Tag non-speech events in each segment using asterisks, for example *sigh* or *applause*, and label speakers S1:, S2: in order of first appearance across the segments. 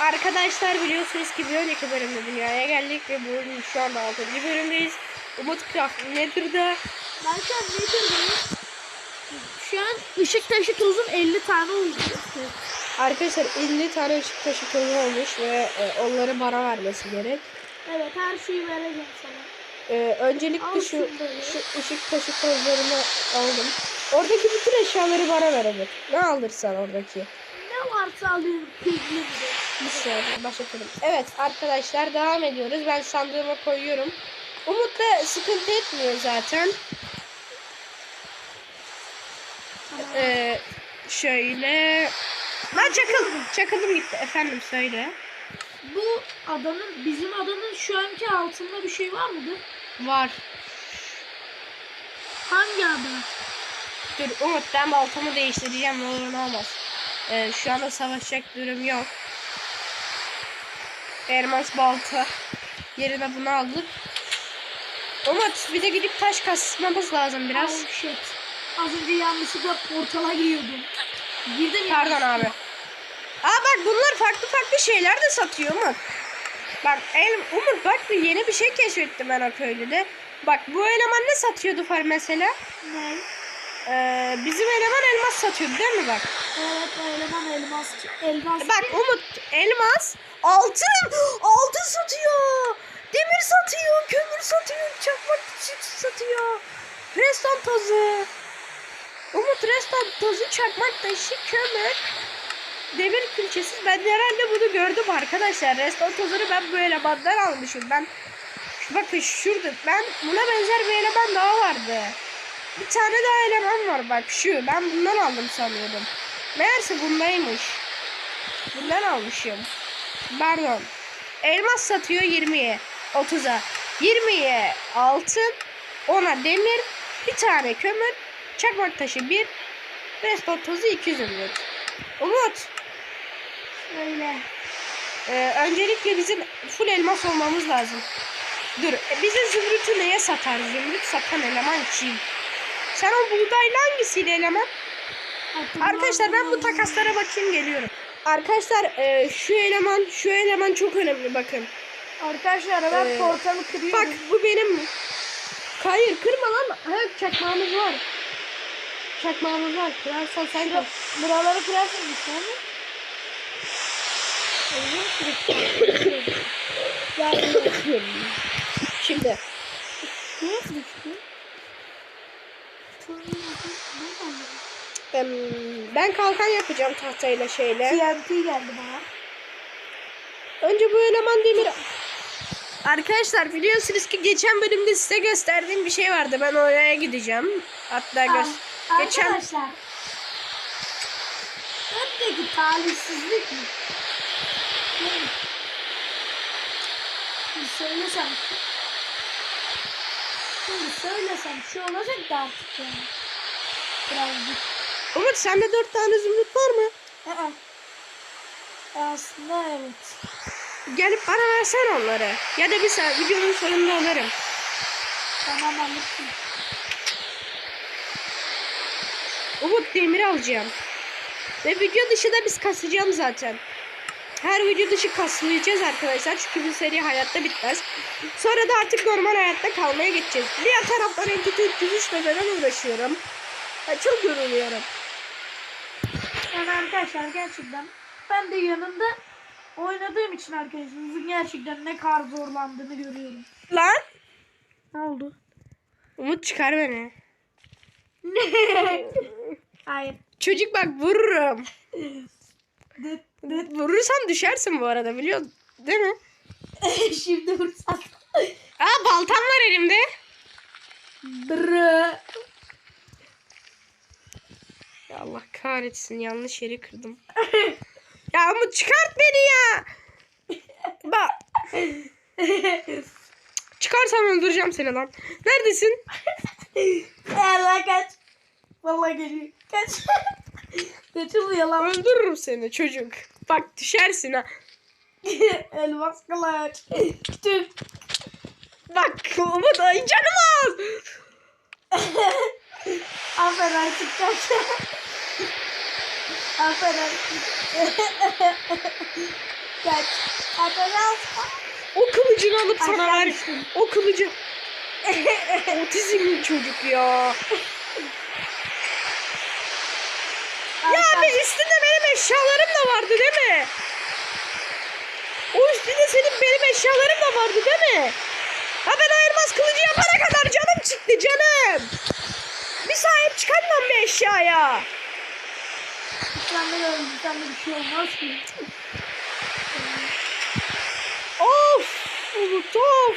S1: Arkadaşlar biliyorsunuz ki bir önceki bölümde dünyaya geldik ve bu şu anda 6. bölümdeyiz. Umut Craft Nether'da.
S2: Ben şu an Nether'dayım. Şu an ışık taşı tozum 50 tane oldu.
S1: Arkadaşlar 50 tane ışık taşı tozu olmuş ve e, onları bana vermesi gerek.
S2: Evet her şeyi vereceğim sana.
S1: E, öncelikle
S2: Al
S1: şu, şu ışık taşı tozlarını aldım. Oradaki bütün eşyaları bana ver Umut. Ne alırsan oradaki.
S2: Ne varsa alıyorum bir
S1: saniye başlatalım. Evet arkadaşlar devam ediyoruz. Ben sandığıma koyuyorum. Umut da sıkıntı etmiyor zaten. Ee, şöyle. Lan çakıl. Çakıldım gitti. Efendim söyle.
S2: Bu adanın, bizim adanın şu anki altında bir şey var mıdır?
S1: Var.
S2: Hangi ada?
S1: Dur Umut ben baltamı değiştireceğim. Ne olur ne olmaz. Ee, şu anda savaşacak durum yok. Elmas balta. Yerine bunu aldık. Umut bir de gidip taş kasmamız lazım biraz.
S2: Oh shit. Az önce yanlışlıkla portala giriyordum. Girdim
S1: Pardon
S2: yanlışlıkla.
S1: abi. Aa bak bunlar farklı farklı şeyler de satıyor Umut. Bak el, Umut bak bir yeni bir şey keşfettim ben o köylüde. Bak bu eleman ne satıyordu far mesela?
S2: Ne?
S1: Ee, bizim eleman elmas satıyordu değil mi bak?
S2: Evet eleman elmas. Elmas.
S1: Bak Umut elmas altın altın satıyor. Demir satıyor, kömür satıyor, çakmak satıyor. Reston tozu. Umut reston tozu, çakmak taşı, kömür, demir külçesi. Ben herhalde bunu gördüm arkadaşlar. Reston tozunu ben bu elemandan almışım. Ben bakın şurada ben buna benzer bir eleman daha vardı. Bir tane daha eleman var bak şu. Ben bundan aldım sanıyordum. Meğerse bundaymış. Bundan almışım. Pardon. Elmas satıyor 20'ye. 30'a. 20'ye altın. 10'a demir. Bir tane kömür. Çakmak taşı 1. Resto tozu 200 ümit. Umut.
S2: Öyle.
S1: Ee, öncelikle bizim full elmas olmamız lazım. Dur. e, Bize zümrütü neye satar? Zümrüt satan eleman kim? Sen o buğdayla hangisiydi eleman? Arkadaşlar ben bu takaslara bakayım geliyorum. Arkadaşlar e, şu eleman şu eleman çok önemli bakın.
S2: Arkadaşlar ben
S1: Ee,
S2: portalı kırıyorum.
S1: Bak bu benim. Hayır kırma lan. Ha, çakmağımız var. Çakmağımız var. Kırarsan sen kır.
S2: Buraları kırarsın işte mi?
S1: Şimdi ben kalkan yapacağım tahtayla şeyle.
S2: TNT geldi bana.
S1: Önce bu eleman demir. Arkadaşlar biliyorsunuz ki geçen bölümde size gösterdiğim bir şey vardı. Ben oraya gideceğim. Hatta göz
S2: Ar-
S1: geçen
S2: Arkadaşlar. Öndeki talihsizlik mi? Şimdi söylesem Şimdi söylesem şu olacak da artık yani. Birazcık.
S1: Umut sende dört tane zümrüt var mı?
S2: Aa. Aslında evet.
S1: Gelip bana versen onları. Ya da bir saat videonun sonunda alırım.
S2: Tamam alırsın.
S1: Umut demir alacağım. Ve video dışı da biz kasacağım zaten. Her video dışı kaslayacağız arkadaşlar. Çünkü bu seri hayatta bitmez. Sonra da artık normal hayatta kalmaya geçeceğiz. Diğer taraftan Entity 303 ile falan uğraşıyorum. Ya çok yoruluyorum.
S2: Yani arkadaşlar gerçekten ben de yanında oynadığım için arkadaşımızın gerçekten ne kadar zorlandığını görüyorum.
S1: Lan!
S2: Ne oldu?
S1: Umut çıkar beni. *laughs*
S2: Hayır.
S1: Çocuk bak vururum.
S2: Dıt dıt.
S1: Vurursam düşersin bu arada biliyor değil mi? *laughs*
S2: Şimdi vursan.
S1: Aa baltam var elimde.
S2: Dırı.
S1: Ya Allah kahretsin yanlış yeri kırdım. *laughs* ya ama çıkart beni ya. Bak çıkarsam öldüreceğim seni lan. Neredesin? *laughs*
S2: Allah kaç. Vallahi geliyor. Kaç. *laughs* Kaçılıyor lan.
S1: Öldürürüm seni çocuk. Bak düşersin ha.
S2: Elmas kılıç. Tüh.
S1: Bak Umut ay canım az.
S2: Aferin kaç. Aferin. Kaç. Atacağız.
S1: O kılıcını alıp sana ver. O kılıcı. *laughs* Otizmli çocuk ya. Ya abi üstünde benim eşyalarım da vardı değil mi? O üstünde senin benim eşyalarım da vardı değil mi? Ha ben ayırmaz kılıcı yapana kadar canım çıktı canım. Bir sahip çıkamam bir eşyaya.
S2: Sen de öldü. Sen de bir şey olmaz ki.
S1: Of! Umut of!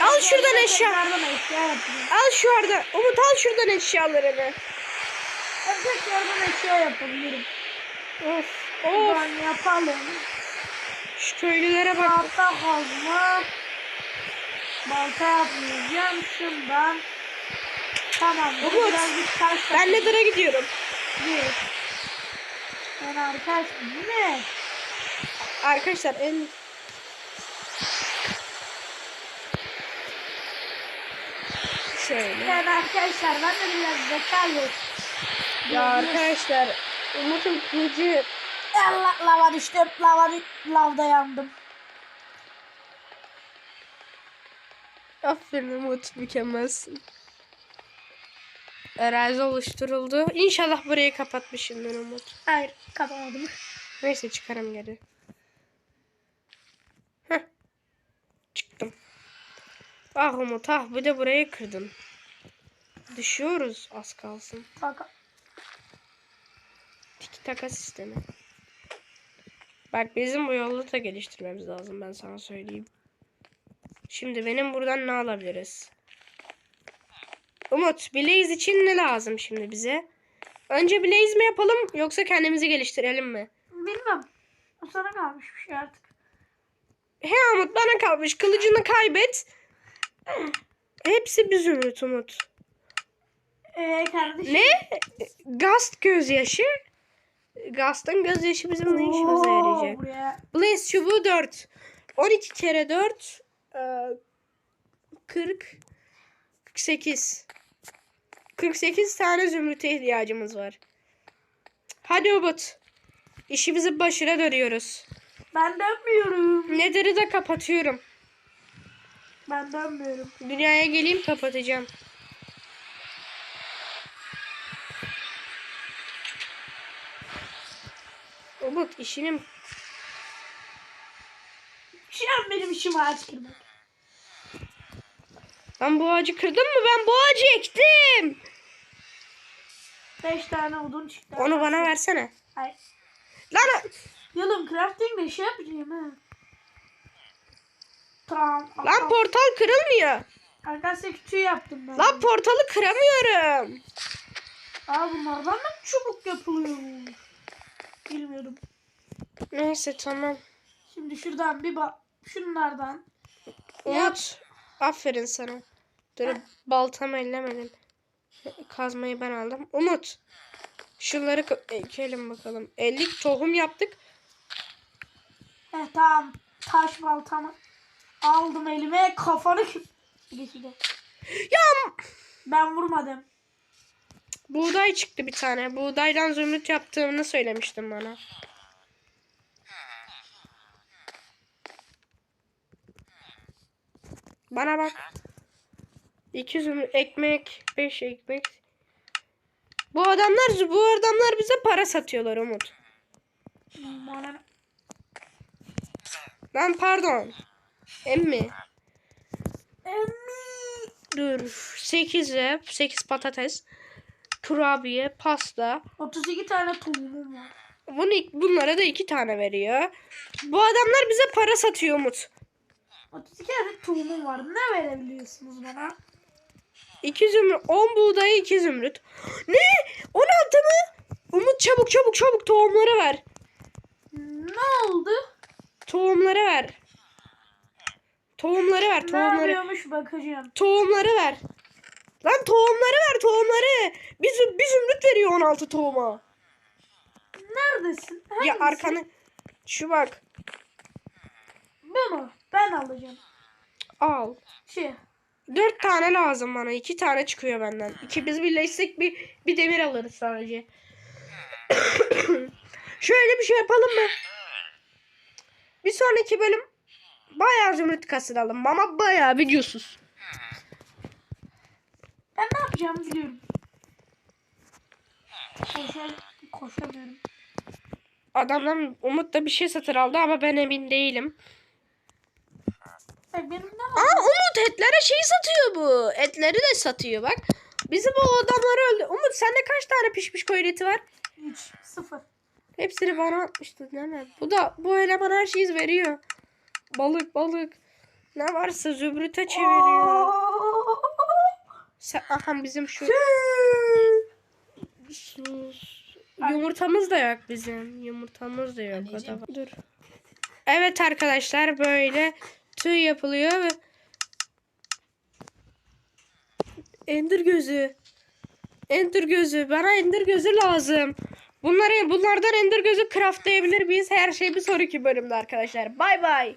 S1: Al şuradan eşya. Al şu arada. Umut al şuradan eşyalarını.
S2: Ben tekrardan eşya yapabilirim.
S1: Of of.
S2: Ben yapalım.
S1: Şu köylülere bak.
S2: Tahta kazma. Balta yapmayacağım. Şundan. Tamam.
S1: Umut, Ben. Nether'a gidiyorum.
S2: Bir. Ben arkadaş ne?
S1: Arkadaşlar en... Şöyle.
S2: Yani arkadaşlar ben de biraz zeka yok.
S1: Ya arkadaşlar Umut'un kılıcı
S2: Allah lava düştüm. Lava lavda yandım.
S1: Aferin Umut mükemmelsin. Arazi oluşturuldu. İnşallah burayı kapatmışımdır Umut.
S2: Hayır kapamadım.
S1: Neyse çıkarım geri. Heh. Çıktım. Ah Umut ah bir de burayı kırdın. Düşüyoruz az kalsın.
S2: Bak
S1: Tiki taka sistemi. Bak bizim bu yolu da geliştirmemiz lazım ben sana söyleyeyim. Şimdi benim buradan ne alabiliriz? Umut Blaze için ne lazım şimdi bize? Önce Blaze mi yapalım yoksa kendimizi geliştirelim mi?
S2: bilmem. O sana kalmış bir şey artık.
S1: He Umut bana kalmış. Kılıcını kaybet. Hepsi bir zümrüt Umut.
S2: Ee kardeşim.
S1: Ne? Gast gözyaşı. Gast'ın gözyaşı bizim ne işimize
S2: Oo,
S1: yarayacak?
S2: Buraya.
S1: Blaze çubuğu 4. 12 kere 4. e, 40. 48. 48 tane zümrüte ihtiyacımız var. Hadi Umut. İşimizi başına dönüyoruz.
S2: Ben dönmüyorum.
S1: Nether'ı da kapatıyorum.
S2: Ben dönmüyorum.
S1: Dünyaya geleyim kapatacağım. Umut işinin
S2: Şu an benim işim ağaç kırmak.
S1: Ben bu ağacı kırdım mı? Ben bu ağacı ektim.
S2: Beş tane odun çıktı.
S1: Onu bana versene.
S2: Hayır.
S1: Lan
S2: Yalım crafting de şey yapacağım ha. Tamam.
S1: lan portal kırılmıyor.
S2: Arkadaşlar küçüğü yaptım ben.
S1: Lan portalı kıramıyorum.
S2: Aa bunlardan da çubuk yapılıyor. Bilmiyordum.
S1: Neyse tamam.
S2: Şimdi şuradan bir bak. Şunlardan.
S1: Umut aferin sana. Dur baltamı ellemedim. Kazmayı ben aldım. Umut. Şunları ekelim bakalım. 50 tohum yaptık.
S2: Heh tamam. Taş baltamı aldım elime kafanı de.
S1: Ya
S2: Ben vurmadım.
S1: buğday çıktı bir tane. Buğdaydan zümrüt yaptığını söylemiştin bana. Bana bak. İki zümrüt ekmek, beş ekmek. Bu adamlar bu adamlar bize para satıyorlar Umut.
S2: Bana
S1: Lan pardon. Emmi.
S2: Emmi.
S1: Dur. 8 yap. 8 patates. Kurabiye, pasta.
S2: 32 tane tohumum var.
S1: Bunu, bunlara da 2 tane veriyor. Bu adamlar bize para satıyor Umut.
S2: 32 adet tohumum var. Ne verebiliyorsunuz bana?
S1: 2 zümrüt. 10 buğdaya 2 zümrüt. Ne? 16 mı? Umut çabuk çabuk çabuk tohumları ver.
S2: Ne oldu?
S1: Tohumları ver. Tohumları ver.
S2: Ne
S1: Tohumları.
S2: yapıyormuş bakacağım.
S1: Tohumları ver. Lan tohumları ver tohumları. Bir, bir zümrüt veriyor 16 tohuma.
S2: Neredesin?
S1: Ya
S2: Hangisi?
S1: arkanı. Şu bak.
S2: Bunu ben alacağım.
S1: Al.
S2: Şey.
S1: Dört tane lazım bana. iki tane çıkıyor benden. İki biz birleşsek bir, bir demir alırız sadece. *coughs* Şöyle bir şey yapalım mı? Bir sonraki bölüm bayağı zümrüt kasıralım ama bayağı videosuz.
S2: Ben ne yapacağımı biliyorum. Koşa, koşamıyorum.
S1: Adamdan Umut da bir şey satır aldı ama ben emin değilim.
S2: Bak benim ne var?
S1: Aa Umut etlere şey satıyor bu. Etleri de satıyor bak. Bizim o adamları öldü. Umut sende kaç tane pişmiş koyun eti var?
S2: 3, 0.
S1: Hepsini bana atmıştı değil mi? Bu da bu eleman her şeyi veriyor. Balık balık. Ne varsa zümrüte çeviriyor. Sen, aha bizim şu. Yumurtamız da yok bizim. Yumurtamız da yok. Dur. Evet arkadaşlar böyle tüy yapılıyor ve Ender gözü. Ender gözü. Bana ender gözü lazım. Bunları bunlardan ender gözü craftlayabilir miyiz? Her şey bir sonraki bölümde arkadaşlar. Bay bay.